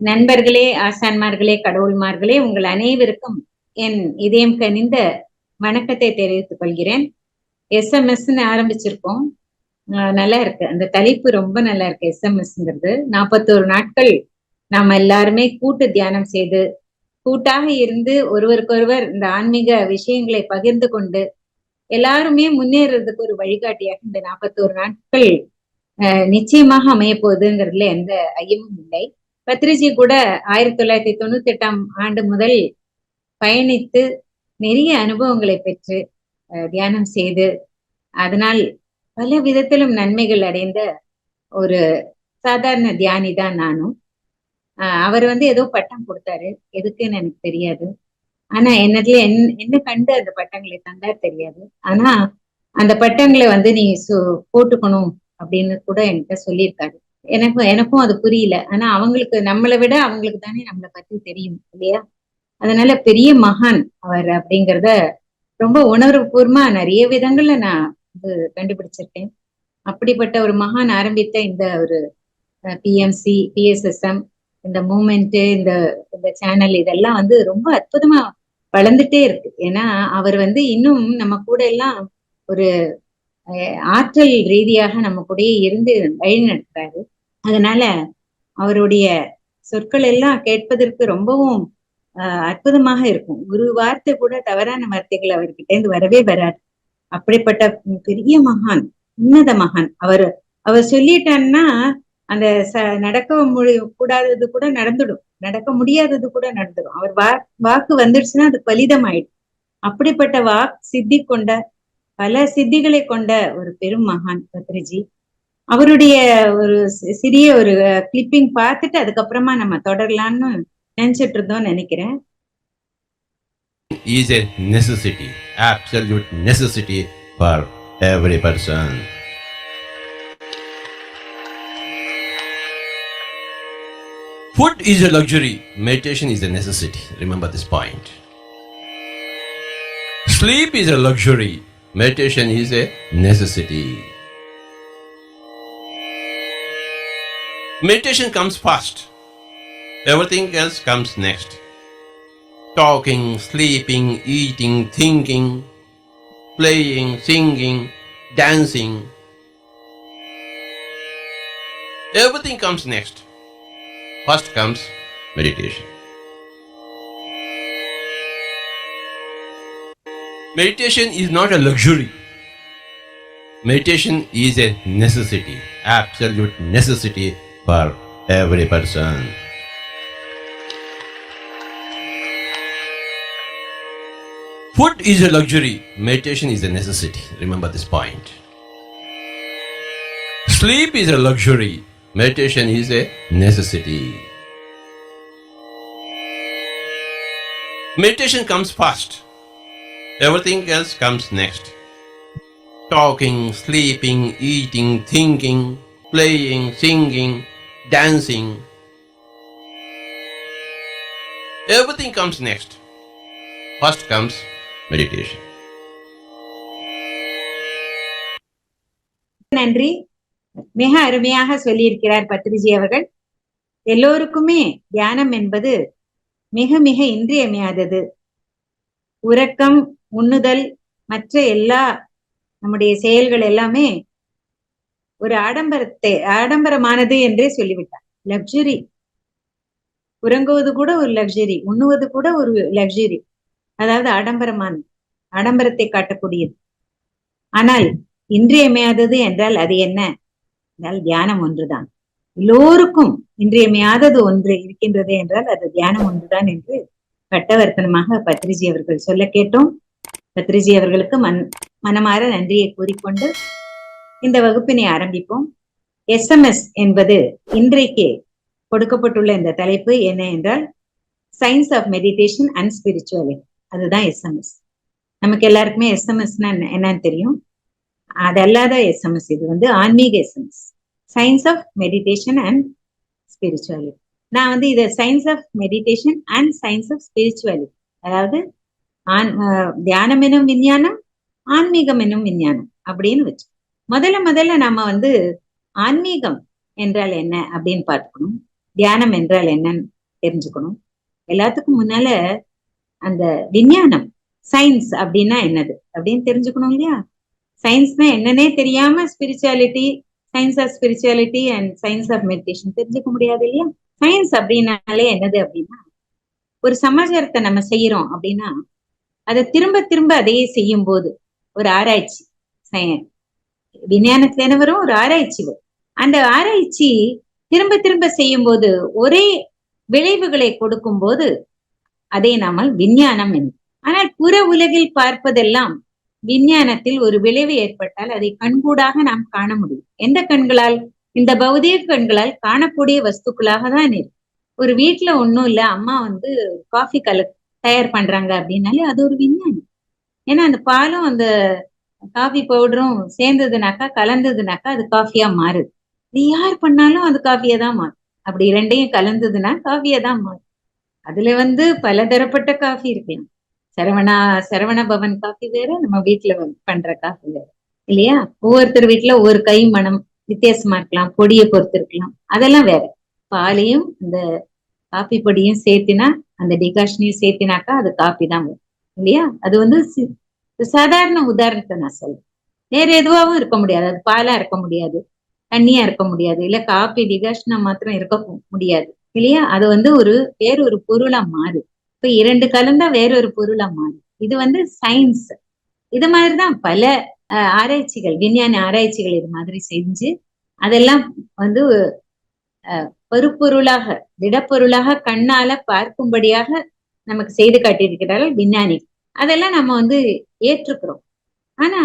நண்பர்களே ஆசான்மார்களே கடவுள்மார்களே உங்கள் அனைவருக்கும் என் இதயம் கனிந்த வணக்கத்தை தெரிவித்துக் கொள்கிறேன். எஸ்எம்எஸ்ன்னு ஆரம்பிச்சிருக்கோம். நல்லா இருக்கு. அந்த தலைப்பு ரொம்ப நல்லா இருக்கு எஸ்எம்எஸ்ங்கிறது நாற்பத்தோரு நாட்கள் நாம் எல்லாருமே கூட்டு தியானம் செய்து கூட்டாக இருந்து ஒருவருக்கொருவர் இந்த ஆன்மீக விஷயங்களை பகிர்ந்து கொண்டு எல்லாருமே முன்னேறதுக்கு ஒரு வழிகாட்டியாக இந்த நாற்பத்தோரு நாட்கள் நிச்சயமாக அமைய போகுதுங்கிறதுல எந்த ஐயமும் இல்லை. பத்ரிஜி கூட ஆயிரத்தி தொள்ளாயிரத்தி தொண்ணூத்தி எட்டாம் ஆண்டு முதல் பயணித்து நிறைய அனுபவங்களை பெற்று தியானம் செய்து அதனால் பல விதத்திலும் நன்மைகள் அடைந்த ஒரு சாதாரண தியானி தான் நானும். ஆஹ், அவர் வந்து ஏதோ பட்டம் கொடுத்தாரு. எதுக்குன்னு எனக்கு தெரியாது. ஆனா என்னதுல என் என்ன கண்டு அந்த பட்டங்களை தந்தார் தெரியாது. ஆனா அந்த பட்டங்களை வந்து நீ சு- போட்டுக்கணும் அப்படின்னு கூட என்கிட்ட சொல்லியிருக்காரு. எனக்கும் எனக்கும் அது புரியல. ஆனா அவங்களுக்கு நம்மளை விட அவங்களுக்கு தானே நம்மளை பத்தி தெரியும் இல்லையா? அதனால பெரிய மகான் அவர் அப்படிங்கிறத ரொம்ப உணர்வுபூர்வமா நிறைய விதங்கள்ல நான் வந்து கண்டுபிடிச்சிருக்கேன். அப்படிப்பட்ட ஒரு மகான் ஆரம்பித்த இந்த ஒரு பிஎம்சி பிஎஸ்எஸ்எம் இந்த மூமெண்ட் இந்த இந்த சேனல் இதெல்லாம் வந்து ரொம்ப அற்புதமா வளர்ந்துட்டே இருக்கு. ஏன்னா அவர் வந்து இன்னும் நம்ம கூட எல்லாம் ஒரு ஆற்றல் ரீதியாக நம்ம கூடயே இருந்து வழி நடத்துறாரு அதனால அவருடைய சொற்கள் எல்லாம் கேட்பதற்கு ரொம்பவும் அற்புதமாக இருக்கும். ஒரு வார்த்தை கூட தவறான வார்த்தைகள் அவர்கிட்ட இருந்து வரவே வராது. அப்படிப்பட்ட பெரிய மகான் உன்னத மகான் அவர். அவர் சொல்லிட்டான்னா அந்த ச நடக்க முடி கூடாதது கூட நடந்துடும். நடக்க முடியாதது கூட நடந்துடும். அவர் வா வாக்கு வந்துடுச்சுன்னா அது பலிதம் ஆயிடும் அப்படிப்பட்ட வாக் சித்தி கொண்ட பல சித்திகளை கொண்ட ஒரு பெரும் மகான் பத்ரிஜி அவருடைய ஒரு சி- சிறிய ஒரு கிளிப்பிங் பார்த்துட்டு அதுக்கப்புறமா நம்ம தொடரலாம்னு நினைச்சிட்டு இருந்தோம் நினைக்கிறேன் is a necessity, absolute necessity for every person. Food is a luxury, meditation is a necessity. Remember this point. Sleep is a luxury, meditation is a necessity. Meditation comes first, everything else comes next talking, sleeping, eating, thinking, playing, singing, dancing. Everything comes next. First comes meditation. Meditation is not a luxury. Meditation is a necessity, absolute necessity for every person. Food is a luxury, meditation is a necessity. Remember this point. Sleep is a luxury, meditation is a necessity. Meditation comes first, everything else comes next. Talking, sleeping, eating, thinking, playing, singing, dancing. Everything comes next. First comes meditation. நன்றி மிக அருமையாக சொல்லியிருக்கிறார் பத்ரிஜி அவர்கள் எல்லோருக்குமே தியானம் என்பது மிக மிக இன்றியமையாதது உறக்கம் உண்ணுதல் மற்ற எல்லா நம்முடைய செயல்கள் எல்லாமே ஒரு ஆடம்பரத்தை ஆடம்பரமானது என்றே சொல்லிவிட்டார். லக்ஸுரி உறங்குவது கூட ஒரு லக்ஸுரி உண்ணுவது கூட ஒரு லக்ஸுரி அதாவது ஆடம்பரமானது ஆடம்பரத்தை காட்டக்கூடியது. ஆனால் இன்றியமையாதது என்றால் அது என்ன? என்றால் தியானம் ஒன்றுதான். எல்லோருக்கும் இன்றியமையாதது ஒன்று இருக்கின்றது என்றால் அது தியானம் ஒன்றுதான் என்று கட்டவர்த்தனமாக பத்ரிஜி அவர்கள் சொல்ல கேட்டோம். பத்ரிஜி அவர்களுக்கு மன் மனமாற நன்றியை கூறிக்கொண்டு இந்த வகுப்பினை ஆரம்பிப்போம். எஸ்எம்எஸ் என்பது இன்றைக்கு கொடுக்கப்பட்டுள்ள இந்த தலைப்பு என்ன என்றால் science of meditation and spirituality அதுதான் எஸ்எம்எஸ் நமக்கு எல்லாருக்குமே எஸ்எம்எஸ்னா என்னன்னு தெரியும். அது அல்லாத எஸ்எம்எஸ் இது வந்து ஆன்மீக SMS science of meditation and spirituality நான் வந்து இதை science of meditation and science of spirituality அதாவது ஆன் தியானம் எனும் விஞ்ஞானம் ஆன்மீகம் எனும் விஞ்ஞானம் அப்படின்னு வச்சு. முதல்ல முதல்ல நாம வந்து ஆன்மீகம் என்றால் என்ன அப்படின்னு பார்த்துக்கணும். தியானம் என்றால் என்னன்னு தெரிஞ்சுக்கணும். எல்லாத்துக்கும் முன்னால அந்த விஞ்ஞானம் சயின்ஸ் அப்படின்னா என்னது அப்படின்னு தெரிஞ்சுக்கணும் இல்லையா? சயின்ஸ்னா என்னன்னே தெரியாம spirituality science of spirituality and science of meditation தெரிஞ்சுக்க முடியாது இல்லையா? சயின்ஸ் அப்படின்னாலே என்னது அப்படின்னா ஒரு சமாச்சாரத்தை நம்ம செய்யறோம் அப்படின்னா அதை திரும்ப திரும்ப அதையே செய்யும் போது ஒரு ஆராய்ச்சி விஞ்ஞானத்துல என்ன வரும்? ஒரு ஆராய்ச்சி வரும். அந்த ஆராய்ச்சி திரும்ப திரும்ப செய்யும் போது ஒரே விளைவுகளை கொடுக்கும் போது அதை நாம விஞ்ஞானம் என்று ஆனால் புற உலகில் பார்ப்பதெல்லாம் விஞ்ஞானத்தில் ஒரு விளைவு ஏற்பட்டால் அதை கண்கூடாக நாம் காண முடியும். எந்த கண்களால்? இந்த பௌதிக கண்களால் காணக்கூடிய வஸ்துக்களாக தான் இருக்கு ஒரு வீட்டுல ஒண்ணும் இல்ல. அம்மா வந்து காஃபி கல தயார் பண்றாங்க அப்படின்னாலே அது ஒரு விஞ்ஞானம் ஏன்னா அந்த பாலும் அந்த காஃபி பவுடரும் சேர்ந்ததுனாக்கா கலந்ததுனாக்கா அது காஃபியா மாறுது. நீ யார் பண்ணாலும் அது காஃபியா தான் மாறும். அப்படி ரெண்டையும் கலந்ததுன்னா காஃபியா தான் மாறும். அதுல வந்து பலதரப்பட்ட காஃபி இருக்கலாம். சரவணா சரவண பவன் காஃபி வேற நம்ம வீட்டுல பண்ற காஃபி வேற. இல்லையா? ஒவ்வொருத்தர் வீட்டுல ஒவ்வொரு கை மனம் வித்தியாசமா இருக்கலாம் பொடியை பொறுத்து இருக்கலாம். அதெல்லாம் வேற. பாலையும் இந்த காஃபி பொடியும் சேர்த்தினா அந்த டிகாஷனையும் சேர்த்தினாக்கா அது காப்பி தான் வரும். இல்லையா? அது வந்து சாதாரண உதாரணத்தை நான் சொல்றேன். வேற எதுவாகவும் இருக்க முடியாது. அது பாலா இருக்க முடியாது. தண்ணியா இருக்க முடியாது. இல்ல காபி டிகாஷனா மாத்திரம் இருக்க முடியாது. இல்லையா? அது வந்து ஒரு வேற ஒரு பொருளா மாறு. இப்ப இரண்டு கலந்தா வேற ஒரு பொருளா மாறு. இது வந்து சயின்ஸ் இது மாதிரிதான் பல ஆராய்ச்சிகள் விஞ்ஞான ஆராய்ச்சிகள் இது மாதிரி செஞ்சு அதெல்லாம் வந்து பருப்பொருளாக திடப்பொருளாக கண்ணால பார்க்கும்படியாக நமக்கு செய்து காட்டியிருக்கிறார்கள் விஞ்ஞானி. அதெல்லாம் நம்ம வந்து ஏற்றுக்கிறோம். ஆனா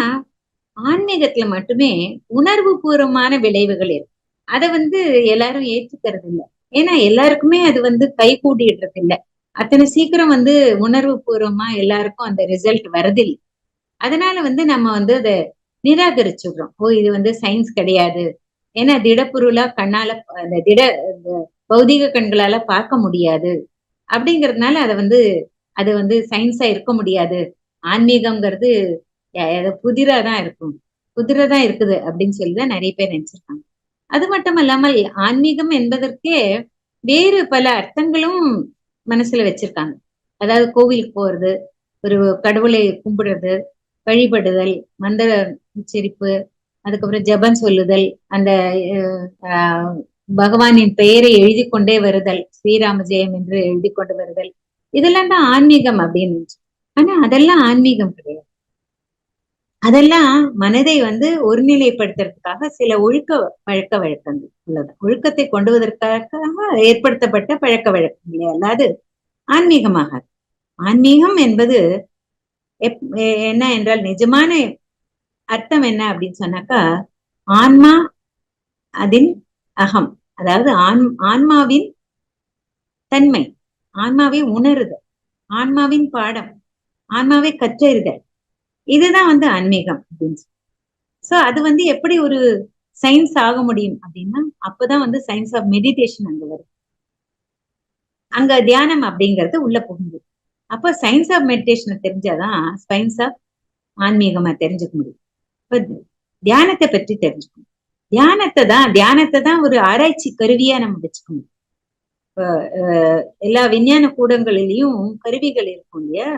ஆன்மீகத்துல மட்டுமே உணர்வு பூர்வமான விளைவுகள் இருக்கு. அதை வந்து எல்லாரும் ஏற்றுக்கிறது இல்லை ஏன்னா எல்லாருக்குமே அது வந்து கை கூடிடுறது இல்லை அத்தனை சீக்கிரம் வந்து உணர்வு பூர்வமா எல்லாருக்கும் அந்த ரிசல்ட் வரதில்லை அதனால வந்து நம்ம வந்து அதை நிராகரிச்சுடுறோம் ஓ இது வந்து சயின்ஸ் கிடையாது. ஏன்னா திடப்பொருளா கண்ணால அந்த திட பௌதிக கண்களால பார்க்க முடியாது. அப்படிங்கறதுனால அதை வந்து அது வந்து சயின்ஸா இருக்க முடியாது. ஆன்மீகம்ங்கிறது புதிரா தான் இருக்கும் இருக்கும். புதிரதான் இருக்குது அப்படின்னு சொல்லி தான் நிறைய பேர் நினைச்சிருக்காங்க. அது மட்டும் இல்லாமல் ஆன்மீகம் என்பதற்கே வேறு பல அர்த்தங்களும் மனசுல வச்சிருக்காங்க. அதாவது கோவிலுக்கு போறது ஒரு கடவுளை கும்பிடுறது வழிபடுதல் மந்திர உச்சரிப்பு அதுக்கப்புறம் ஜெபம் சொல்லுதல் அந்த ஆஹ், பகவானின் பெயரை எழுதி கொண்டே வருதல் ஸ்ரீராம ஜெயம் என்று எழுதி கொண்டு வருதல். இதெல்லாம் தான் ஆன்மீகம் அப்படின்னு ஆனா அதெல்லாம் ஆன்மீகம் கிடையாது. அதெல்லாம் மனதை வந்து ஒருநிலைப்படுத்துறதுக்காக சில ஒழுக்க பழக்க வழக்கங்கள் உள்ளது. ஒழுக்கத்தை கொண்டுவதற்காக ஏற்படுத்தப்பட்ட பழக்க வழக்கங்கள். அல்லாது ஆன்மீகமாக ஆன்மீகம் என்பது எப்- என்ன என்றால் நிஜமான அர்த்தம் என்ன அப்படின்னு சொன்னாக்கா ஆன்மா அதின் அகம். அதாவது ஆன் ஆன்மாவின் தன்மை. ஆன்மாவை உணருதல். ஆன்மாவின் பாடம். ஆன்மாவை கற்றறிதல். இதுதான் வந்து ஆன்மீகம் அப்படின்னு சோ அது வந்து எப்படி ஒரு சயின்ஸ் ஆக முடியும் அப்படின்னா அப்பதான் வந்து சயின்ஸ் ஆஃப் மெடிடேஷன் அங்க வரும். அங்க தியானம் அப்படிங்கறது உள்ள புகுந்து அப்போ சயின்ஸ் ஆஃப் மெடிடேஷனை தெரிஞ்சாதான் சயின்ஸ் ஆஃப் ஆன்மீகமா தெரிஞ்சுக்க முடியும். இப்ப தியானத்தை பற்றி தெரிஞ்சுக்கணும். தியானத்தை தான் தியானத்தை தான் ஒரு ஆராய்ச்சி கருவியா நம்ம வச்சுக்கணும். எல்லா விஞ்ஞான கூடங்களிலையும் கருவிகள் இருக்கும் இல்லையா?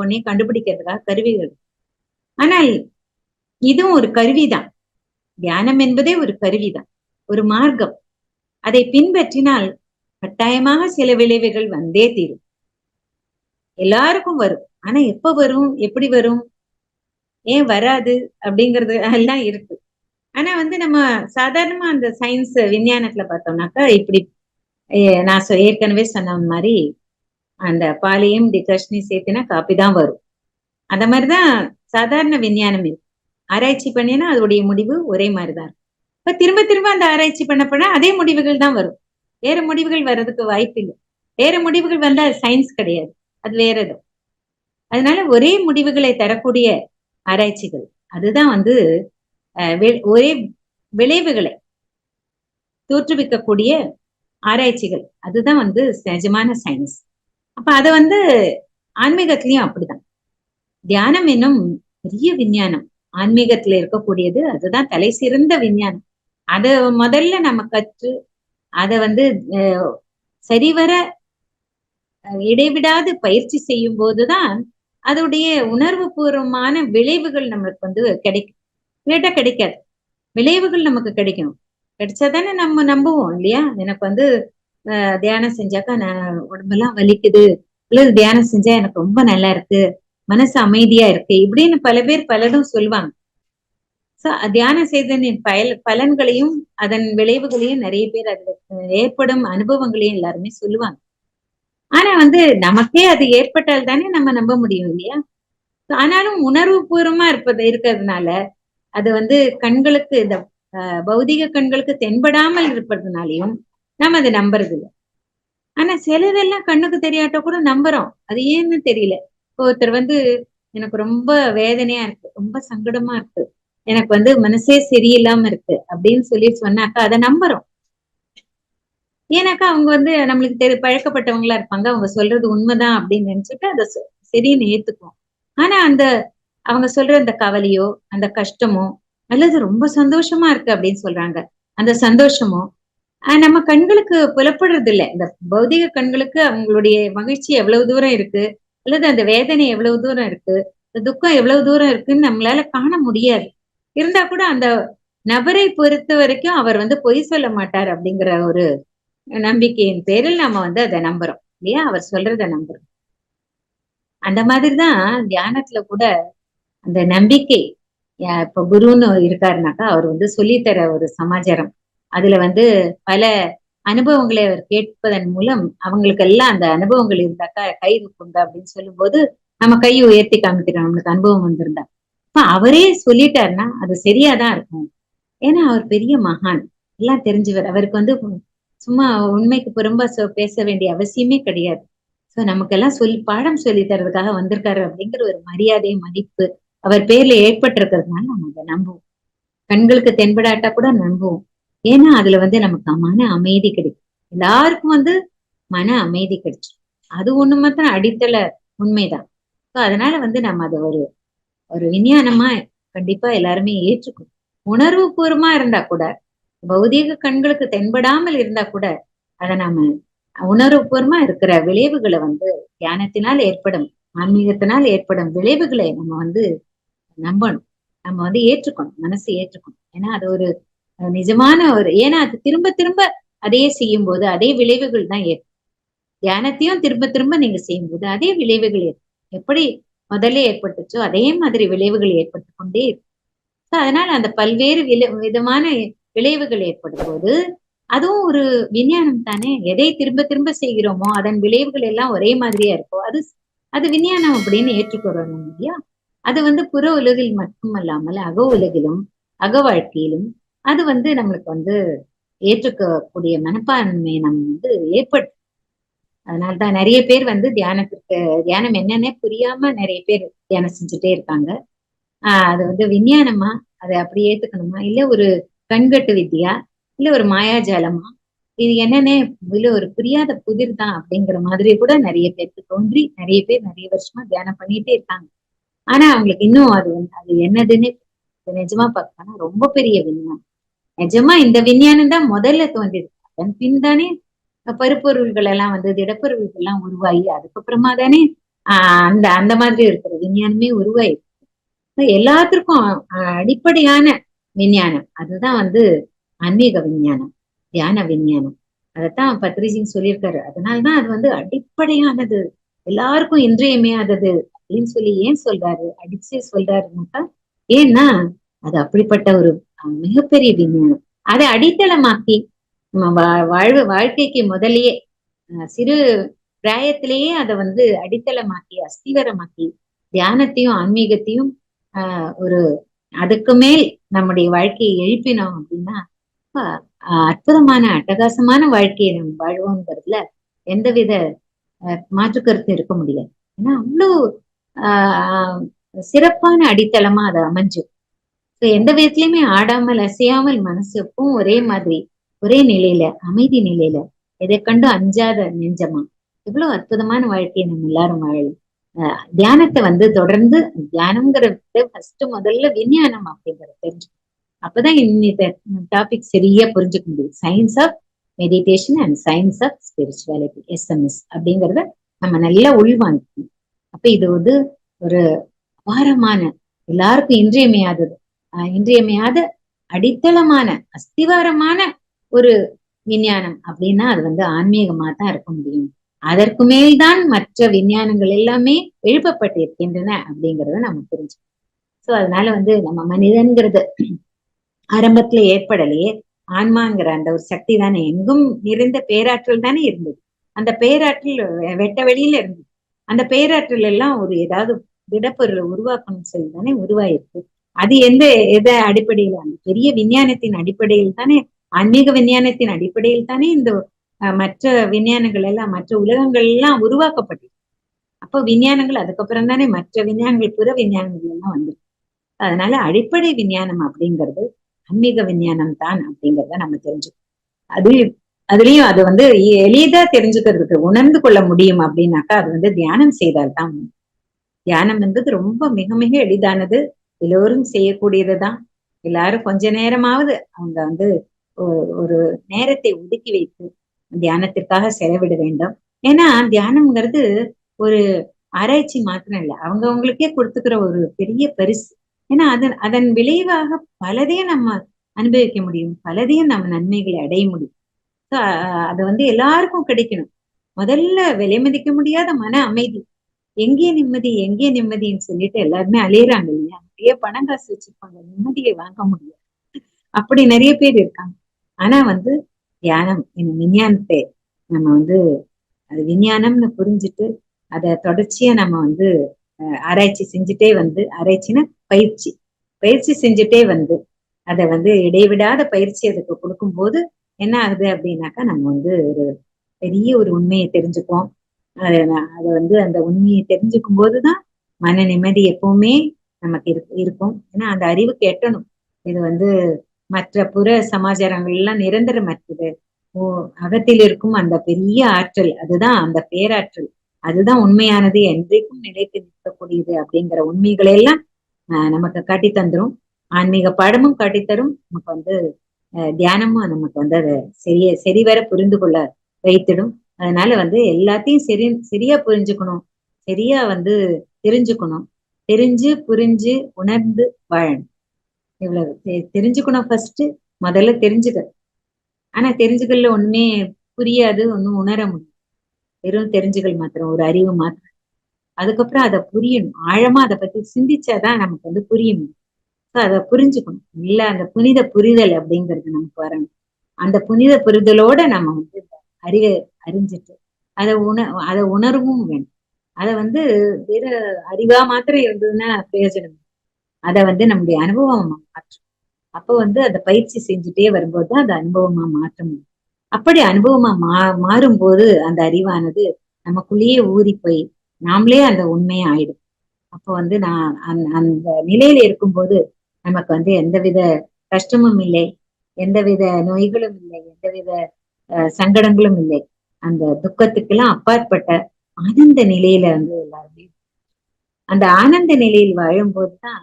ஒன்னையும் கண்டுபிடிக்கிறதுக்காக கருவிகள் ஆனால் இதுவும் ஒரு கருவிதான் தியானம் என்பதே ஒரு கருவிதான் ஒரு மார்க்கம். அதை பின்பற்றினால் கட்டாயமாக சில விளைவுகள் வந்தே தீரும். எல்லாருக்கும் வரும். ஆனா எப்ப வரும்? எப்படி வரும்? ஏன் வராது அப்படிங்கறது எல்லாம் இருக்கு. ஆனா வந்து நம்ம சாதாரணமா அந்த சயின்ஸ் விஞ்ஞானத்துல பார்த்தோம்னாக்கா இப்படி நான் ஏற்கனவே சொன்ன மாதிரி அந்த பாலையும் டிகர்ஷனையும் சேர்த்துனா காப்பி தான் வரும். அந்த மாதிரிதான் சாதாரண விஞ்ஞானம் இருக்கு. ஆராய்ச்சி பண்ணினா அதோடைய முடிவு ஒரே மாதிரிதான் இருக்கும் இப்ப திரும்ப திரும்ப அந்த ஆராய்ச்சி பண்ண அதே முடிவுகள் தான் வரும். வேற முடிவுகள் வர்றதுக்கு வாய்ப்பு இல்லை. வேற முடிவுகள் வந்தா அது சயின்ஸ் கிடையாது. அது வேற ஏதோ அதனால ஒரே முடிவுகளை தரக்கூடிய ஆராய்ச்சிகள். அதுதான் வந்து ஒரே விளைவுகளை தோற்றுவிக்கக்கூடிய ஆராய்ச்சிகள். அதுதான் வந்து நிஜமான சயின்ஸ். அப்ப அதை வந்து ஆன்மீகத்திலயும் அப்படிதான். தியானம் என்னும் பெரிய விஞ்ஞானம். ஆன்மீகத்துல இருக்கக்கூடியது அதுதான் தலை சிறந்த விஞ்ஞானம். அத முதல்ல நம்ம கற்று அத வந்து சரிவர இடைவிடாது பயிற்சி செய்யும் போதுதான் அதோடைய உணர்வு பூர்வமான விளைவுகள் நம்மளுக்கு வந்து கிடைக்கும். கேட்டா கிடைக்காது. விளைவுகள் நமக்கு கிடைக்கணும். கிடைச்சாதானே நம்ம நம்புவோம் இல்லையா? எனக்கு வந்து அஹ், தியானம் செஞ்சாக்கா நான் உடம்பெல்லாம் வலிக்குது. அல்லது தியானம் செஞ்சா எனக்கு ரொம்ப நல்லா இருக்கு. மனசு அமைதியா இருக்கு. இப்படின்னு பல பேர் பலரும் சொல்லுவாங்க. சோ தியானம் செய்தனின் பயல் பலன்களையும் அதன் விளைவுகளையும் நிறைய பேர் அதுல ஏற்படும் அனுபவங்களையும் எல்லாருமே சொல்லுவாங்க. ஆனா வந்து நமக்கே அது ஏற்பட்டால் தானே நம்ம நம்ப முடியும் இல்லையா? ஆனாலும் உணர்வு பூர்வமா இருப்பது இருக்கிறதுனால அது வந்து கண்களுக்கு இந்த பௌதிக கண்களுக்கு தென்படாமல் இருப்பதுனாலையும் நம்ம அதை நம்புறது இல்லை ஆனா சிலதெல்லாம் கண்ணுக்கு தெரியாட்ட கூட நம்புறோம். அது ஏன்னு தெரியல. இப்போ ஒருத்தர் வந்து எனக்கு ரொம்ப வேதனையா இருக்கு ரொம்ப சங்கடமா இருக்கு எனக்கு வந்து மனசே சரியில்லாம இருக்கு அப்படின்னு சொல்லி சொன்னாக்கா அதை நம்புறோம். ஏன்னாக்கா அவங்க வந்து நம்மளுக்கு தெரி பழக்கப்பட்டவங்களா இருப்பாங்க. அவங்க சொல்றது உண்மைதான் அப்படின்னு நினைச்சிட்டு அதை சரின்னு ஏத்துக்குவோம். ஆனா அந்த அவங்க சொல்ற அந்த கவலையோ அந்த கஷ்டமோ அல்லது ரொம்ப சந்தோஷமா இருக்கு அப்படின்னு சொல்றாங்க. அந்த சந்தோஷமோ ஆஹ் நம்ம கண்களுக்கு புலப்படுறது இல்ல இந்த பௌதிக கண்களுக்கு அவங்களுடைய மகிழ்ச்சி எவ்வளவு தூரம் இருக்கு? அல்லது அந்த வேதனை எவ்வளவு தூரம் இருக்கு? இந்த துக்கம் எவ்வளவு தூரம் இருக்குன்னு நம்மளால காண முடியாது. இருந்தா கூட அந்த நபரை பொறுத்த வரைக்கும் அவர் வந்து பொய் சொல்ல மாட்டார் அப்படிங்கிற ஒரு நம்பிக்கையின் பேரில் நம்ம வந்து அதை நம்புறோம் இல்லையா? அவர் சொல்றத நம்புறோம். அந்த மாதிரிதான் தியானத்துல கூட அந்த நம்பிக்கை இப்ப குருன்னு இருக்காருனாக்கா அவர் வந்து சொல்லித்தர ஒரு சமாச்சாரம். அதுல வந்து பல அனுபவங்களை அவர் கேட்பதன் மூலம் அவங்களுக்கு எல்லாம் அந்த அனுபவங்கள் இருந்தாக்கா கை கொண்டு அப்படின்னு சொல்லும்போது நம்ம கையை உயர்த்தி காமிக்கிறோம் நம்மளுக்கு அனுபவம் வந்திருந்தா. இப்ப அவரே சொல்லிட்டாருன்னா அது சரியாதான் இருக்கும். ஏன்னா அவர் பெரிய மகான். எல்லாம் தெரிஞ்சவர். அவருக்கு வந்து சும்மா உண்மைக்கு புறம்பா பேச வேண்டிய அவசியமே கிடையாது. சோ நமக்கெல்லாம் சொல்லி பாடம் சொல்லி தர்றதுக்காக வந்திருக்காரு அப்படிங்கிற ஒரு மரியாதை மதிப்பு அவர் பேர்ல ஏற்பட்டிருக்கிறதுனால நம்ம அதை நம்புவோம். கண்களுக்கு தென்படாட்டா கூட நம்புவோம். ஏன்னா அதுல வந்து நமக்கு மன அமைதி கிடைக்கும். எல்லாருக்கும் வந்து மன அமைதி கிடைச்சு. அது ஒண்ணு மாத்திரம் அடித்தள உண்மைதான். சோ அதனால வந்து நம்ம அதை ஒரு ஒரு விஞ்ஞானமா கண்டிப்பா எல்லாருமே ஏற்றுக்கணும். உணர்வு பூர்வமா இருந்தா கூட பௌதீக கண்களுக்கு தென்படாமல் இருந்தா கூட அதை நாம உணர்வுபூர்வமா இருக்கிற விளைவுகளை வந்து தியானத்தினால் ஏற்படும் ஆன்மீகத்தினால் ஏற்படும் விளைவுகளை நம்ம வந்து நம்பணும். நம்ம வந்து ஏற்றுக்கணும் மனசு ஏற்றுக்கணும். ஏன்னா அது ஒரு நிஜமான ஒரு ஏன்னா அது திரும்ப திரும்ப அதே செய்யும் போது அதே விளைவுகள் தான் ஏற்படும். தியானத்தையும் திரும்ப திரும்ப நீங்க செய்யும்போது அதே விளைவுகள் ஏற்படும். எப்படி முதல்ல ஏற்பட்டுச்சோ அதே மாதிரி விளைவுகள் ஏற்பட்டு கொண்டே இருக்கும். அதனால அந்த பல்வேறு வில விதமான விளைவுகள் ஏற்படும் போது அதுவும் ஒரு விஞ்ஞானம் தானே? எதை திரும்ப திரும்ப செய்கிறோமோ அதன் விளைவுகள் எல்லாம் ஒரே மாதிரியா இருக்கும் அது அது விஞ்ஞானம் அப்படின்னு ஏற்றுக்கொள்ளணும் இல்லையா? அது வந்து புற உலகில் மட்டுமல்லாமல் அக உலகிலும் அக வாழ்க்கையிலும் அது வந்து நம்மளுக்கு வந்து ஏற்றுக்கக்கூடிய மனப்பான்மை நம்ம வந்து ஏற்படும் அதனாலதான் நிறைய பேர் வந்து தியானத்திற்கு தியானம் என்னன்னே புரியாம நிறைய பேர் தியானம் செஞ்சுட்டே இருக்காங்க. ஆஹ் அது வந்து விஞ்ஞானமா? அதை அப்படி ஏத்துக்கணுமா? இல்ல ஒரு கண்கட்டு வித்தியா? இல்ல ஒரு மாயாஜாலமா? இது என்னன்னே இல்ல ஒரு புரியாத புதிர் தான் அப்படிங்கிற மாதிரி கூட நிறைய பேருக்கு தோன்றி நிறைய பேர் நிறைய வருஷமா தியானம் பண்ணிட்டே இருக்காங்க. ஆனா அவங்களுக்கு இன்னும் அது வந்து அது என்னதுன்னு நிஜமா பார்க்கணும்னா ரொம்ப பெரிய விஞ்ஞானம். நிஜமா இந்த விஞ்ஞானம் தான் முதல்ல தோன்றிருக்கு அதன் பின் தானே பருப்பொருள்கள் எல்லாம் வந்து திடப்பொருள்கள் எல்லாம் உருவாகி அதுக்கப்புறமா தானே ஆஹ் அந்த அந்த மாதிரி இருக்கிற விஞ்ஞானமே உருவாயிருக்கு எல்லாத்திற்கும் அடிப்படையான விஞ்ஞானம். அதுதான் வந்து ஆன்மீக விஞ்ஞானம் தியான விஞ்ஞானம். அதைத்தான் பத்ரிஜிங் சொல்லியிருக்காரு. அதனாலதான் அது வந்து அடிப்படையானது. எல்லாருக்கும் இன்றியமையாதது அப்படின்னு சொல்லி ஏன் சொல்றாரு? அடிச்சு சொல்றாருனாக்கா ஏன்னா அது அப்படிப்பட்ட ஒரு மிகப்பெரிய விஞ்ஞானம். அதை அடித்தளமாக்கி நம்ம வா- வாழ்வு வாழ்க்கைக்கு முதல்லயே சிறு பிராயத்திலேயே அதை வந்து அடித்தளமாக்கி அஸ்திவரமாக்கி தியானத்தையும் ஆன்மீகத்தையும் ஆஹ் ஒரு அதுக்கு மேல் நம்முடைய வாழ்க்கையை எழுப்பினோம் அப்படின்னா அற்புதமான அட்டகாசமான வாழ்க்கையை நம்ம வாழ்வோங்கிறதுல எந்தவித மாற்று கருத்தும் இருக்க முடியாது ஏன்னா அவ்வளவு ஆஹ் சிறப்பான அடித்தளமா அது அமைஞ்சு. எந்த விதத்திலயுமே ஆடாமல் அசையாமல் மனசு எப்பவும் ஒரே மாதிரி ஒரே நிலையில அமைதி நிலையில எதை கண்டு அஞ்சாத நெஞ்சமா. எவ்வளவு அற்புதமான வாழ்க்கையை நம்ம எல்லாரும் வாழலாம். தியானத்தை வந்து தொடர்ந்து தியானம்ங்கிறத ஃபர்ஸ்ட் முதல்ல விஞ்ஞானம் அப்படிங்கறது தெரிஞ்சு அப்பதான் இந்த டாபிக் சரியா புரிஞ்சுக்க முடியும். Science of meditation and science of spirituality SMS அப்படிங்கறத நம்ம நல்லா உள்வாங்கிக்கணும். அப்ப இது வந்து ஒரு அபாரமான எல்லாருக்கும் இன்றியமையாதது. ஆஹ் இன்றியமையாத அடித்தளமான அஸ்திவாரமான ஒரு விஞ்ஞானம் அப்படின்னா அது வந்து ஆன்மீகமா தான் இருக்க முடியும். அதற்கு மேல்தான் மற்ற விஞ்ஞானங்கள் எல்லாமே எழுப்பப்பட்டு இருக்கின்றன அப்படிங்கறத நம்ம புரிஞ்சுக்கணும். சோ அதனால வந்து நம்ம மனிதன்கிறது ஆரம்பத்துல ஏற்படலையே. ஆன்மாங்கிற அந்த ஒரு சக்தி தானே. எங்கும் நிறைந்த பேராற்றல் தானே இருந்தது. அந்த பேராற்றல் வெட்ட வெளியில இருந்தது. அந்த பேராற்றல் எல்லாம் ஒரு ஏதாவது திடப்பொருளை உருவாக்கணும் சொல்லி தானே உருவாயிருக்கு. அது எந்த எதை அடிப்படையில? அந்த பெரிய விஞ்ஞானத்தின் அடிப்படையில் தானே ஆன்மீக விஞ்ஞானத்தின் அடிப்படையில் தானே இந்த மற்ற விஞ்ஞானங்கள் எல்லாம் மற்ற உலகங்கள் எல்லாம் உருவாக்கப்பட்டது அப்போ விஞ்ஞானங்கள் அதுக்கப்புறம் தானே மற்ற விஞ்ஞானங்கள் புற விஞ்ஞானங்கள் எல்லாம் வந்து அதனால அடிப்படை விஞ்ஞானம் அப்படிங்கிறது ஆன்மீக விஞ்ஞானம் தான் அப்படிங்கறத நம்ம தெரிஞ்சுக்கணும். அது அதுலயும் அது வந்து எளிதா தெரிஞ்சுக்கிறதுக்கு உணர்ந்து கொள்ள முடியும் அப்படின்னாக்கா அது வந்து தியானம் செய்தால் தான் தியானம் என்பது ரொம்ப மிக மிக எளிதானது. எல்லோரும் செய்யக்கூடியதுதான் எல்லாரும் கொஞ்ச நேரமாவது அவங்க வந்து ஒரு நேரத்தை ஒதுக்கி வைத்து தியானத்திற்காக செலவிட வேண்டும். ஏன்னா தியானம்ங்கிறது ஒரு ஆராய்ச்சி மாத்திரம் இல்லை அவங்க அவங்களுக்கே கொடுத்துக்கிற ஒரு பெரிய பரிசு. ஏன்னா அதன் அதன் விளைவாக பலதையும் நம்ம அனுபவிக்க முடியும். பலதையும் நம்ம நன்மைகளை அடைய முடியும். அது வந்து எல்லாருக்கும் கிடைக்கணும். முதல்ல விலை மதிக்க முடியாத மன அமைதி. எங்கே நிம்மதி எங்கே நிம்மதின்னு சொல்லிட்டு எல்லாருமே அலையுறாங்க இல்லையா? நிறைய பணம் காசு வச்சிருப்பாங்க. நிம்மதியை வாங்க முடியாது. அப்படி நிறைய பேர் இருக்காங்க. ஆனா வந்து தியானம் இந்த விஞ்ஞானத்தை நம்ம வந்து அது விஞ்ஞானம்னு புரிஞ்சுட்டு அதை தொடர்ச்சியா நம்ம வந்து ஆராய்ச்சி செஞ்சுட்டே வந்து ஆராய்ச்சின்னா பயிற்சி. பயிற்சி செஞ்சுட்டே வந்து அதை வந்து இடைவிடாத பயிற்சி அதுக்கு கொடுக்கும்போது என்ன ஆகுது அப்படின்னாக்கா நம்ம வந்து ஒரு பெரிய ஒரு உண்மையை தெரிஞ்சுக்குவோம். அதை அதை வந்து அந்த உண்மையை தெரிஞ்சுக்கும் போதுதான் மன நிம்மதி எப்பவுமே நமக்கு இருக்கு இருக்கும். ஏன்னா அந்த அறிவுக்கு எட்டணும் இது வந்து மற்ற புற சமாச்சாரங்கள் எல்லாம் நிரந்தரமற்றது ஓ அகத்தில் இருக்கும் அந்த பெரிய ஆற்றல் அதுதான் அந்த பேராற்றல். அதுதான் உண்மையானது என்றைக்கும் நிலைத்து நிற்கக்கூடியது அப்படிங்கிற உண்மைகளை எல்லாம் நமக்கு காட்டி தந்துரும். ஆன்மீக பாடமும் காட்டித்தரும் நமக்கு வந்து அஹ் தியானமும் நமக்கு வந்து அதை சரிய சரிவர புரிந்து கொள்ள வைத்திடும். அதனால வந்து எல்லாத்தையும் சரி சரியா புரிஞ்சுக்கணும். சரியா வந்து தெரிஞ்சுக்கணும். தெரிஞ்சு புரிஞ்சு உணர்ந்து வாழணும். இவ்வளவு தெ- தெரிஞ்சுக்கணும் ஃபர்ஸ்ட் முதல்ல தெரிஞ்சுக்க. ஆனா தெரிஞ்சுக்கல ஒண்ணுமே புரியாது ஒண்ணும் உணர முடியும் வெறும் தெரிஞ்சுகள் மாத்திரம் ஒரு அறிவு மாத்திரம். அதுக்கப்புறம் அதை புரியணும். ஆழமா அதை பத்தி சிந்திச்சாதான் நமக்கு வந்து புரிய முடியும். அதை புரிஞ்சுக்கணும். இல்ல அந்த புனித புரிதல் அப்படிங்கிறது நமக்கு வரணும். அந்த புனித புரிதலோட நம்ம வந்து அறிவை அறிஞ்சிட்டு அதை உண அதை உணர்வும் வேணும். அதை வந்து வேற அறிவா மாத்திரம் இருந்ததுன்னா பிரயோஜனம் அதை வந்து நம்முடைய அனுபவமா மாற்றும். அப்போ வந்து அதை பயிற்சி செஞ்சுட்டே வரும்போது தான் அந்த அனுபவமா மாற்ற முடியும். அப்படி அனுபவமா மா மாறும்போது அந்த அறிவானது நமக்குள்ளேயே ஊறி போய் நாமளே அந்த உண்மையா ஆயிடும். அப்போ வந்து நான் அந்த- நிலையில இருக்கும்போது நமக்கு வந்து எந்தவித கஷ்டமும் இல்லை எந்தவித நோய்களும் இல்லை எந்தவித சங்கடங்களும் இல்லை. அந்த துக்கத்துக்கெல்லாம் அப்பாற்பட்ட ஆனந்த நிலையில வந்து எல்லாருமே அந்த ஆனந்த நிலையில் வாழும்போது தான்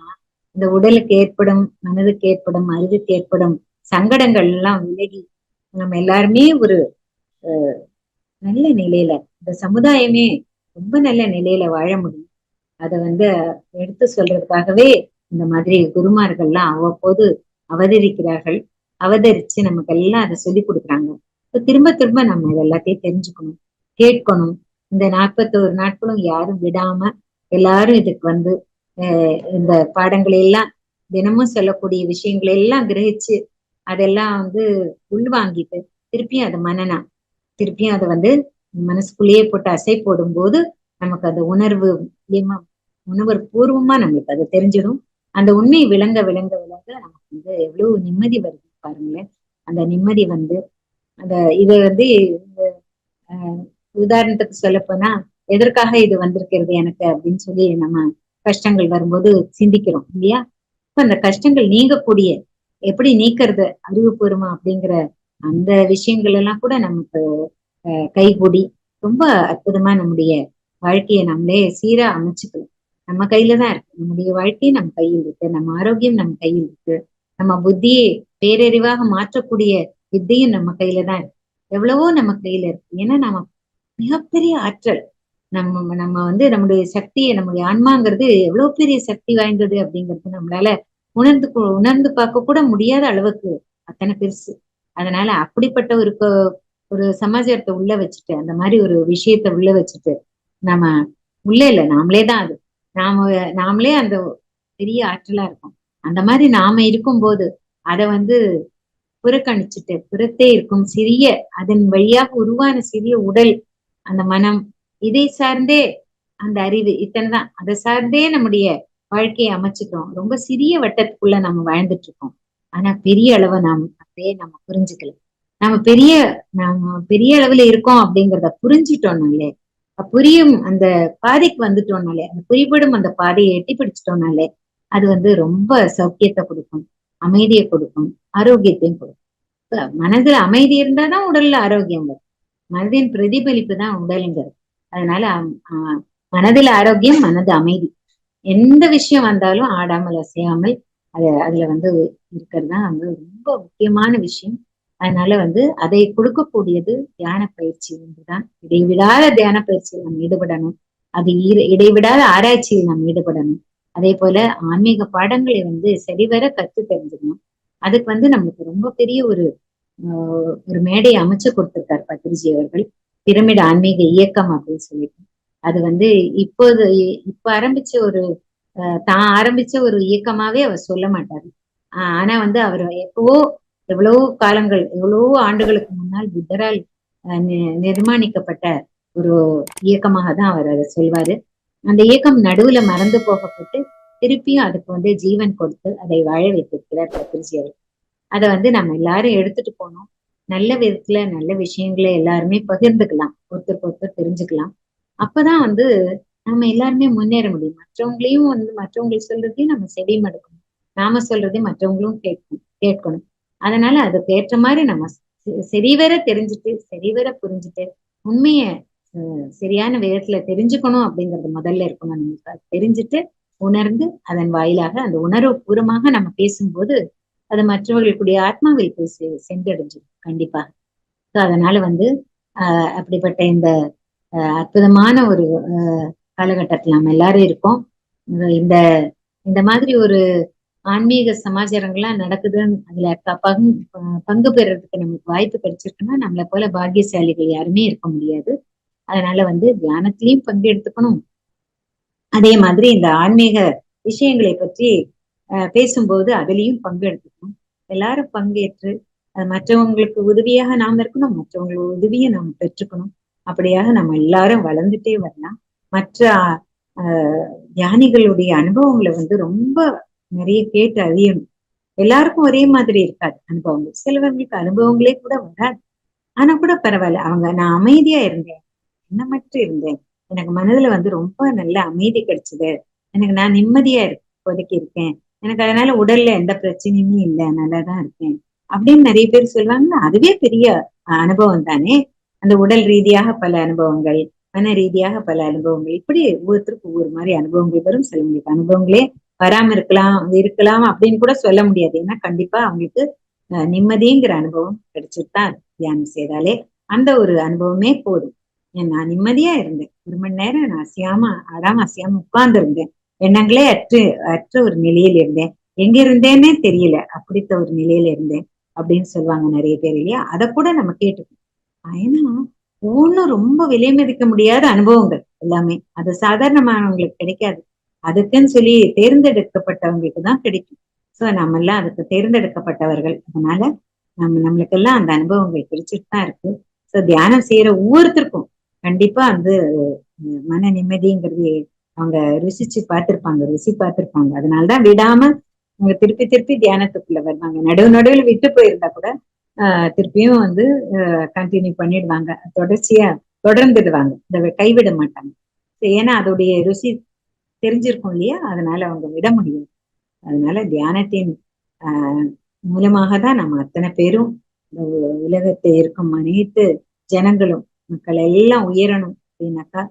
இந்த உடலுக்கு ஏற்படும் மனதுக்கு ஏற்படும் அறிவுக்கு ஏற்படும் சங்கடங்கள் எல்லாம் விலகி நம்ம எல்லாருமே ஒரு அஹ், நல்ல நிலையில இந்த சமுதாயமே ரொம்ப நல்ல நிலையில வாழ முடியும். அதை வந்து எடுத்து சொல்றதுக்காகவே இந்த மாதிரி குருமார்கள்லாம் அவ்வப்போது அவதரிக்கிறார்கள். அவதரிச்சு நமக்கு எல்லாம் அதை சொல்லி கொடுக்குறாங்க. இப்போ திரும்ப திரும்ப நம்ம இது எல்லாத்தையும் தெரிஞ்சுக்கணும் கேட்கணும். இந்த நாற்பத்தோரு நாட்களும் யாரும் விடாம எல்லாரும் இதுக்கு வந்து இந்த பாடங்களை எல்லாம் தினமும் சொல்லக்கூடிய விஷயங்களை எல்லாம் கிரகிச்சு அதெல்லாம் வந்து உள்வாங்கிட்டு திருப்பியும் அதை மனநா திருப்பியும் அதை வந்து மனசுக்குள்ளேயே போட்டு அசை போடும்போது நமக்கு அந்த உணர்வு மூலியமா உணர்வு பூர்வமா நம்மளுக்கு அது தெரிஞ்சிடும். அந்த உண்மை விளங்க விளங்க விளங்க நமக்கு வந்து எவ்வளவு நிம்மதி வருது பாருங்களேன். அந்த நிம்மதி வந்து அந்த இது வந்து இந்த ஆஹ் உதாரணத்துக்கு சொல்ல போனா எதற்காக இது வந்திருக்கிறது எனக்கு அப்படின்னு சொல்லி நம்ம கஷ்டங்கள் வரும்போது சிந்திக்கிறோம் இல்லையா? இப்ப அந்த கஷ்டங்கள் நீங்கக்கூடிய எப்படி நீக்கிறது அறிவுபூர்வமா அப்படிங்கிற அந்த விஷயங்கள் எல்லாம் கூட நமக்கு கைகூடி ரொம்ப அற்புதமா நம்முடைய வாழ்க்கையை நம்மளே சீரா அமைச்சுக்கலாம். நம்ம கையில தான் இருக்கு. நம்முடைய வாழ்க்கையை நம்ம கையில் இருக்கு. நம்ம ஆரோக்கியம் நம்ம கையில் இருக்கு. நம்ம புத்தியை பேரறிவாக மாற்றக்கூடிய வித்தையும் நம்ம கையில தான் இருக்கு. எவ்வளவோ நம்ம கையில இருக்கு. ஏன்னா நம்ம மிகப்பெரிய ஆற்றல் நம்ம நம்ம வந்து நம்முடைய சக்தியை நம்முடைய ஆன்மாங்கிறது எவ்வளவு பெரிய சக்தி வாய்ந்தது அப்படிங்கிறது நம்மளால உணர்ந்து உணர்ந்து பார்க்க கூட முடியாத அளவுக்கு அத்தனை பெருசு. அதனால அப்படிப்பட்ட ஒரு ஒரு சமாச்சாரத்தை உள்ள வச்சுட்டு அந்த மாதிரி ஒரு விஷயத்த உள்ள வச்சுட்டு நம்ம உள்ள இல்ல நாமளே தான் அது. நாம நாமளே அந்த பெரிய ஆற்றலா இருக்கும். அந்த மாதிரி நாம இருக்கும்போது அதை வந்து புறக்கணிச்சுட்டு புறத்தே இருக்கும் சிறிய அதன் வழியாக உருவான சிறிய உடல் அந்த மனம் இதை சார்ந்தே அந்த அறிவு இத்தனைதான். அதை சார்ந்தே நம்முடைய வாழ்க்கையை அமைச்சுக்கிறோம். ரொம்ப சிறிய வட்டத்துக்குள்ள நம்ம வாழ்ந்துட்டு இருக்கோம் ஆனா பெரிய அளவை நாம் அப்படியே நம்ம புரிஞ்சுக்கல. நம்ம பெரிய நாம பெரிய அளவுல இருக்கோம் அப்படிங்கிறத புரிஞ்சிட்டோம்னாலே புரியும் அந்த பாதைக்கு வந்துட்டோம்னாலே அந்த புரிபடும் அந்த பாதையை எட்டி பிடிச்சிட்டோம்னாலே அது வந்து ரொம்ப சௌக்கியத்தை கொடுக்கும் அமைதியை கொடுக்கும் ஆரோக்கியத்தையும் கொடுக்கும். மனதில் மனதுல அமைதி இருந்தாதான் உடல்ல ஆரோக்கியம் வரும். மனதின் பிரதிபலிப்பு தான் உடலுங்கிறது. அதனால மனதில் ஆரோக்கியம் மனது அமைதி. எந்த விஷயம் வந்தாலும் ஆடாமல் அசையாமல் அது அதுல வந்து இருக்கிறது தான் வந்து ரொம்ப முக்கியமான விஷயம். அதனால வந்து அதை கொடுக்கக்கூடியது தியான பயிற்சி ஒன்றுதான் இடைவிடாத தியான பயிற்சியில் நாம் ஈடுபடணும். அது இடைவிடாத ஆராய்ச்சியில் நாம் ஈடுபடணும். அதே போல ஆன்மீக பாடங்களை வந்து சரிவர கத்து தெரிஞ்சுக்கணும். அதுக்கு வந்து நம்மளுக்கு ரொம்ப பெரிய ஒரு ஒரு மேடையை அமைச்சு கொடுத்திருக்காரு பத்ரிஜி அவர்கள். பிரமிட் ஆன்மீக இயக்கம் அப்படின்னு சொல்லிட்டு. அது வந்து இப்போது இப்ப ஆரம்பிச்ச ஒரு தான் ஆரம்பிச்ச ஒரு இயக்கமாவே அவர் சொல்ல மாட்டாரு. ஆஹ் ஆனா வந்து அவர் எப்பவோ எவ்வளவோ காலங்கள் எவ்வளவோ ஆண்டுகளுக்கு முன்னால் புத்தரால் நிர்மாணிக்கப்பட்ட ஒரு இயக்கமாக தான் அவர் அதை சொல்வாரு. அந்த இயக்கம் நடுவுல மறந்து போகப்பட்டு திருப்பியும் அதுக்கு வந்து ஜீவன் கொடுத்து அதை வாழ வைத்திருக்கிறார் பத்ரிஜி அவர் அதை வந்து நம்ம எல்லாரும் எடுத்துட்டு போனோம் நல்ல விதத்துல நல்ல விஷயங்களை எல்லாருமே பகிர்ந்துக்கலாம். ஒருத்தருக்கு ஒருத்தர் தெரிஞ்சுக்கலாம். அப்பதான் வந்து நம்ம எல்லாருமே முன்னேற முடியும். மற்றவங்களையும் வந்து மற்றவங்களுக்கு சொல்றதையும் நம்ம செவி எடுக்கணும் நாம சொல்றதையும் மற்றவங்களும் கேட்கணும் கேட்கணும். அதனால அதுக்கு ஏற்ற மாதிரி நம்ம சரிவர தெரிஞ்சுட்டு சரிவர புரிஞ்சுட்டு உண்மைய சரியான விதத்துல தெரிஞ்சுக்கணும் அப்படிங்கறது முதல்ல இருக்கணும். நமக்கு தெரிஞ்சுட்டு உணர்ந்து அதன் வாயிலாக அந்த உணர்வு பூர்வமாக நம்ம பேசும்போது அது மற்றவர்களுடைய ஆத்மாவில் போய் செ- சென்றடைஞ்சிடும் கண்டிப்பா. ஸோ அதனால வந்து ஆஹ் அப்படிப்பட்ட இந்த அற்புதமான ஒரு காலகட்டத்தில் நம்ம எல்லாரும் இருக்கோம். இந்த- இந்த மாதிரி ஒரு ஆன்மீக சமாச்சாரங்கள்லாம் நடக்குதுன்னு அதுல பங்கு பங்கு பெறதுக்கு நமக்கு வாய்ப்பு கிடைச்சிருக்குன்னா நம்மளை போல பாக்கியசாலிகள் யாருமே இருக்க முடியாது. அதனால வந்து தியானத்திலையும் பங்கு எடுத்துக்கணும் அதே மாதிரி இந்த ஆன்மீக விஷயங்களை பற்றி பேசும்போது அதுலயும் பங்கு எடுத்துக்கணும் எல்லாரும் பங்கேற்று மற்றவங்களுக்கு உதவியாக நாம் இருக்கணும் மற்றவங்களுக்கு உதவியை நாம் பெற்றுக்கணும். அப்படியாக நம்ம எல்லாரும் வளர்ந்துட்டே வரலாம். மற்ற ஆஹ் ஞானிகளுடைய அனுபவங்களை வந்து ரொம்ப நிறைய கேட்டு அறியணும். எல்லாருக்கும் ஒரே மாதிரி இருக்காது அனுபவங்கள். சிலவங்களுக்கு அனுபவங்களே கூட வராது. ஆனா கூட பரவாயில்ல. அவங்க நான் அமைதியா இருந்தேன். எண்ணமற்று இருந்தேன். எனக்கு மனதுல வந்து ரொம்ப நல்ல அமைதி கிடைச்சது. எனக்கு நான் நிம்மதியா இருக்கு இப்போதைக்கு இருக்கேன். எனக்கு அதனால உடல்ல எந்த பிரச்சனையுமே இல்லை நல்லாதான் இருக்கேன். அப்படின்னு நிறைய பேர் சொல்லுவாங்க. அதுவே பெரிய அஹ், அனுபவம் தானே. அந்த உடல் ரீதியாக பல அனுபவங்கள் மன ரீதியாக பல அனுபவங்கள். இப்படி ஒவ்வொருத்தருக்கும் ஒவ்வொரு மாதிரி அனுபவங்கள் வரும். சிலவங்களுக்கு அனுபவங்களே வராம இருக்கலாம் இருக்கலாம் அப்படின்னு கூட சொல்ல முடியாது. ஏன்னா கண்டிப்பா அவங்களுக்கு அஹ், நிம்மதிங்கிற அனுபவம் கிடைச்சிட்டு தான் தியானம் செய்தாலே அந்த ஒரு அனுபவமே போதும். ஏன் நான் நிம்மதியா இருந்தேன். ஒரு மணி நேரம் நான் அசையாம ஆடாம அசையாம உட்கார்ந்து இருந்தேன் எண்ணங்களே அற்று அற்ற ஒரு நிலையில இருந்தேன். எங்க இருந்தேன்னே தெரியல அப்படித்த ஒரு நிலையில இருந்தேன் அப்படின்னு சொல்லுவாங்க நிறைய பேர் இல்லையா? அதை கூட நம்ம கேட்டுக்கணும். ஏன்னா ஒவ்வொன்றும் ரொம்ப விலை மதிக்க முடியாத அனுபவங்கள் எல்லாமே. அது சாதாரணமானவங்களுக்கு கிடைக்காது. அதுக்குன்னு சொல்லி தேர்ந்தெடுக்கப்பட்டவங்களுக்கு தான் கிடைக்கும். சோ நம்ம எல்லாம் அதுக்கு தேர்ந்தெடுக்கப்பட்டவர்கள். அதனால நம்ம நம்மளுக்கெல்லாம் அந்த அனுபவங்கள் கிடைச்சிட்டு தான் இருக்கு. சோ தியானம் செய்யற ஒவ்வொருத்தருக்கும் கண்டிப்பா வந்து மன நிம்மதிங்கிறது அவங்க ருசிச்சு பார்த்திருப்பாங்க ருசி பார்த்திருப்பாங்க. அதனாலதான் விடாம அவங்க திருப்பி திருப்பி தியானத்துக்குள்ள வருவாங்க. நடுவு நடுவுல விட்டு போயிருந்தா கூட ஆஹ் திருப்பியும் வந்து கண்டினியூ பண்ணிடுவாங்க. தொடர்ச்சியா தொடர்ந்துடுவாங்க. இந்த கைவிட மாட்டாங்க. ஏன்னா அதோடைய ருசி தெரிஞ்சிருக்கும் இல்லையா? அதனால அவங்க விட முடியும். அதனால தியானத்தின் ஆஹ் மூலமாக தான் நம்ம அத்தனை பேரும் உலகத்தை இருக்கும் அனைத்து ஜனங்களும் மக்கள் எல்லாம் உயரணும் அப்படின்னாக்கா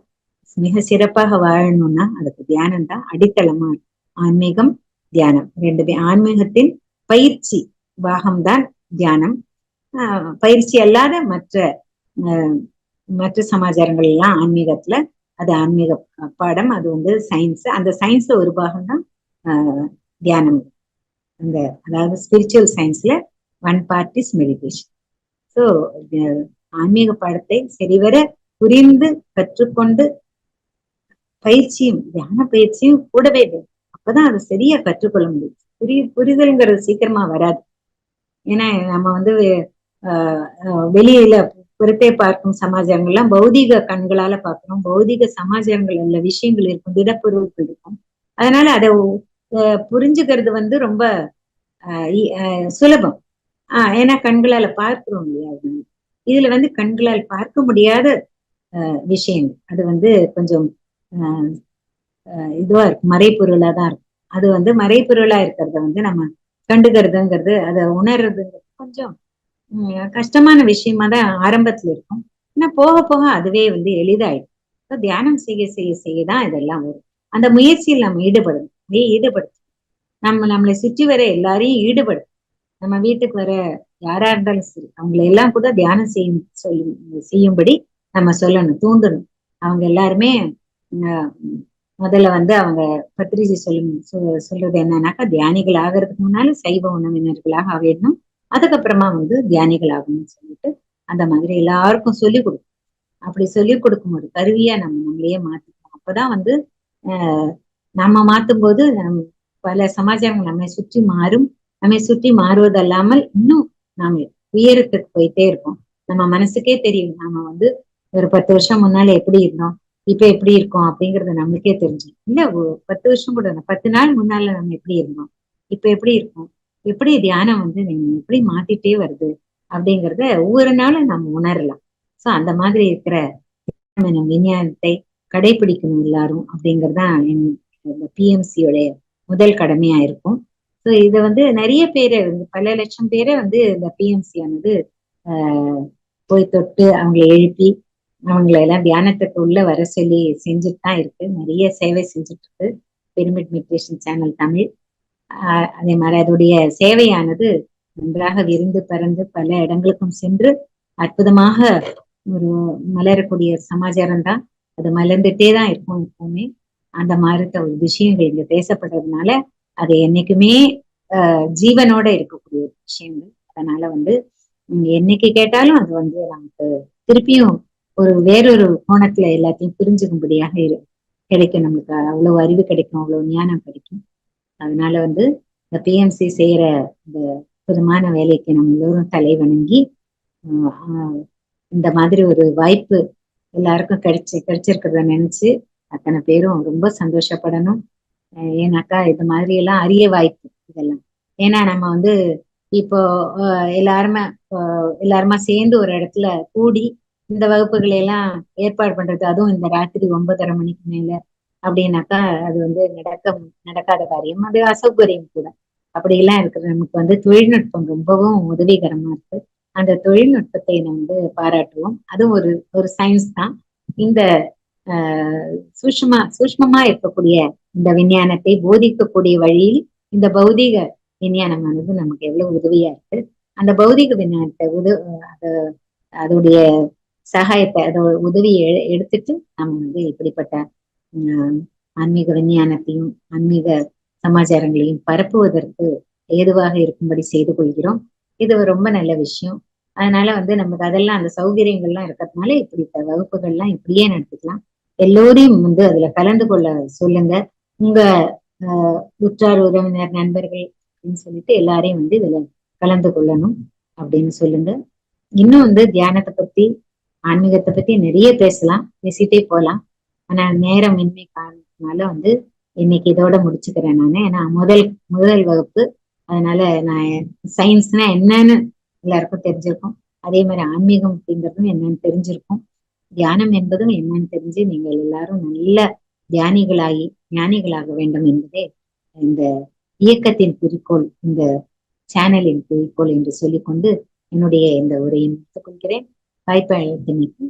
மிக சிறப்பாக வாழணும்னா அதுக்கு தியானம் தான். அடித்தளமா ஆன்மீகம் தியானம். ரெண்டுமே ஆன்மீகத்தின் பயிற்சி பாகம்தான் தியானம். ஆஹ் பயிற்சி அல்லாத மற்ற ஆஹ் மற்ற சமாச்சாரங்கள் எல்லாம் ஆன்மீகத்துல அது ஆன்மீக பாடம் அது வந்து சயின்ஸ் அந்த சயின்ஸ்ல ஒரு பாகம் தான் தியானம். அந்த அதாவது ஸ்பிரிச்சுவல் சயின்ஸ்ல one part is meditation so ஆன்மீக பாடத்தை சரிவர புரிந்து கற்றுக்கொண்டு பயிற்சியும் தியான பயிற்சியும் கூடவே வேணும் அப்பதான் அதை சரியா கற்றுக்கொள்ள முடியும். புரி புரிதல்ங்கிறது சீக்கிரமா வராது. ஏன்னா நம்ம வந்து ஆஹ் வெளியில புறத்தே பார்க்கும் சமாச்சாரங்கள்லாம் பௌதிக கண்களால பார்க்கணும். பௌதிக சமாச்சாரங்கள் உள்ள விஷயங்கள் இருக்கும் திடப்பொருட்கள் இருக்கும். அதனால அதை புரிஞ்சுக்கிறது வந்து ரொம்ப சுலபம். ஆஹ் ஏன்னா கண்களால பார்க்கிறோம் இல்லையா? இதுல வந்து கண்களால் பார்க்க முடியாத விஷயங்கள். அது வந்து கொஞ்சம் இதுவா இருக்கும் மறைப்பொருளா தான் இருக்கும் அது வந்து மறைப்பொருளா இருக்கிறத வந்து நம்ம கண்டுக்கிறதுங்கிறது அதை உணர்றதுங்கிறது கொஞ்சம் கஷ்டமான விஷயமா தான் ஆரம்பத்துல இருக்கும். ஆனா போக போக அதுவே வந்து எளிதாயிடும். தியானம் செய்ய செய்ய செய்ய தான் இதெல்லாம் வரும். அந்த முயற்சியில் நம்ம ஈடுபடணும். ஈடுபடுத்து நம்ம நம்மளை சுற்றி வர எல்லாரையும் ஈடுபடும் நம்ம வீட்டுக்கு வர யாரா இருந்தாலும் சரி அவங்கள எல்லாம் கூட தியானம் செய்யும் சொல்லி செய்யும்படி நம்ம சொல்லணும் தூண்டணும். அவங்க எல்லாருமே முதல்ல வந்து அவங்க பத்திரிகை சொல்லும் சொல்றது என்னன்னாக்கா தியானிகள் ஆகிறதுக்கு முன்னால சைவ உணவினர்களாக ஆகிடணும். அதுக்கப்புறமா வந்து தியானிகள் ஆகணும்னு சொல்லிட்டு அந்த மாதிரி எல்லாருக்கும் சொல்லிக் கொடுக்கும் அப்படி சொல்லிக் கொடுக்கும் ஒரு கருவியா நம்ம நம்மளையே மாத்திக்கணும். அப்பதான் வந்து ஆஹ் நம்ம மாத்தும் போது பல சமாச்சாரங்கள் நம்மை சுற்றி மாறும். நம்மை சுற்றி மாறுவதல்லாமல் இன்னும் நாம உயரத்துக்கு போயிட்டே இருக்கோம். நம்ம மனசுக்கே தெரியும் நாம வந்து ஒரு பத்து வருஷம் முன்னால எப்படி இருந்தோம்? இப்ப எப்படி இருக்கோம் அப்படிங்கறத நம்மளுக்கே தெரிஞ்சு. இல்ல பத்து வருஷம் கூட பத்து நாள் முன்னால நம்ம எப்படி இருந்தோம்? இப்ப எப்படி இருக்கோம்? எப்படி தியானம் வந்து எப்படி மாத்திட்டே வருது? அப்படிங்கறத ஒவ்வொரு நாளும் நம்ம உணரலாம். சோ அந்த மாதிரி இருக்கிற விஞ்ஞானத்தை கடைபிடிக்கணும் எல்லாரும் அப்படிங்கறதான் இந்த பிஎம்சியோடைய முதல் கடமையா இருக்கும். ஸோ இதை வந்து நிறைய பேரை பல லட்சம் பேரை வந்து இந்த பிஎம்சி ஆனது போய் தொட்டு அவங்களை எழுப்பி அவங்களை எல்லாம் தியானத்துக்கு உள்ள வர சொல்லி செஞ்சுட்டு தான் இருக்கு. நிறைய சேவை செஞ்சுட்டு இருக்கு. Pyramid meditation channel Tamil. அதே மாதிரி அதோடைய சேவையானது நன்றாக விரிந்து பறந்து பல இடங்களுக்கும் சென்று அற்புதமாக ஒரு மலரக்கூடிய சமாச்சாரம் தான். அது மலர்ந்துட்டே தான் இருக்கும் எப்பவுமே. அந்த மாதிரி ஒரு விஷயங்கள் இங்க பேசப்படுறதுனால அது என்னைக்குமே ஆஹ் ஜீவனோட இருக்கக்கூடிய விஷயங்கள். அதனால வந்து என்னைக்கு கேட்டாலும் அது வந்து நமக்கு திருப்பியும் ஒரு வேறொரு கோணத்துல எல்லாத்தையும் புரிஞ்சுக்கும்படியாக கிடைக்கும் நம்மளுக்கு அவ்வளவு அறிவு கிடைக்கும் அவ்வளவு ஞானம் கிடைக்கும். அதனால வந்து இந்த பிஎம்சி செய்யற இந்த புதுமான வேலைக்கு நம்ம எல்லோரும் தலை வணங்கி இந்த மாதிரி ஒரு வாய்ப்பு எல்லாருக்கும் கிடைச்சி கிடைச்சிருக்கிறத நினைச்சு அத்தனை பேரும் ரொம்ப சந்தோஷப்படணும். ஏன்னாக்கா இது மாதிரி எல்லாம் அரிய வாய்ப்பு இதெல்லாம். ஏன்னா நம்ம வந்து இப்போ எல்லாருமே எல்லாருமா சேர்ந்து ஒரு இடத்துல கூடி இந்த வகுப்புகளை எல்லாம் ஏற்பாடு பண்றது அதுவும் இந்த ராத்திரி ஒன்பதரை மணிக்கு மேல அப்படின்னாக்கா அது வந்து நடக்க நடக்காத காரியம். அது அசௌகரியம் கூட. அப்படி எல்லாம் இருக்கிற நமக்கு வந்து தொழில்நுட்பம் ரொம்பவும் உதவிகரமா இருக்கு. அந்த தொழில்நுட்பத்தை நம்ம வந்து பாராட்டுவோம். அதுவும் ஒரு ஒரு சயின்ஸ் தான். இந்த ஆஹ் சூஷ்மா சூஷ்மமா இருக்கக்கூடிய இந்த விஞ்ஞானத்தை போதிக்கக்கூடிய வழியில் இந்த பௌதிக விஞ்ஞானமானது நமக்கு எவ்வளவு உதவியா இருக்கு. அந்த பௌதிக விஞ்ஞானத்தை உத அது அதோடைய சகாயத்தை அதோட உதவியை எடுத்துட்டு நம்ம வந்து இப்படிப்பட்ட ஆன்மீக விஞ்ஞானத்தையும் ஆன்மீக சமாச்சாரங்களையும் பரப்புவதற்கு ஏதுவாக இருக்கும்படி செய்து கொள்கிறோம். இது ரொம்ப நல்ல விஷயம். அதனால வந்து நமக்கு அதெல்லாம் அந்த சௌகரியங்கள்லாம் இருக்கிறதுனால இப்படி வகுப்புகள்லாம் இப்படியே நடத்திக்கலாம். எல்லோரையும் வந்து அதுல கலந்து கொள்ள சொல்லுங்க. உங்க உற்றார் உறவினர் நண்பர்கள் அப்படின்னு சொல்லிட்டு எல்லாரையும் வந்து இதுல கலந்து கொள்ளணும் அப்படின்னு சொல்லுங்க. இன்னும் வந்து தியானத்தை பத்தி ஆன்மீகத்தை பத்தி நிறைய பேசலாம் பேசிட்டே போகலாம் ஆனா நேரம் இன்மை காரணத்தினால வந்து இன்னைக்கு இதோட முடிச்சுக்கிறேன் நான். ஏன்னா முதல் முதல் வகுப்பு. அதனால நான் சயின்ஸ்னா என்னன்னு எல்லாருக்கும் தெரிஞ்சிருக்கும். அதே மாதிரி ஆன்மீகம் அப்படிங்கிறதும் என்னன்னு தெரிஞ்சிருக்கும். தியானம் என்பதும் என்னன்னு தெரிஞ்சு நீங்கள் எல்லாரும் நல்ல தியானிகளாகி ஞானிகளாக வேண்டும் என்பதே இந்த இயக்கத்தின் குறிக்கோள் இந்த சேனலின் குறிக்கோள் என்று சொல்லிக்கொண்டு என்னுடைய இந்த உரையை முடித்துக் கொள்கிறேன். வாய்ப்பு அளித்தமைக்கு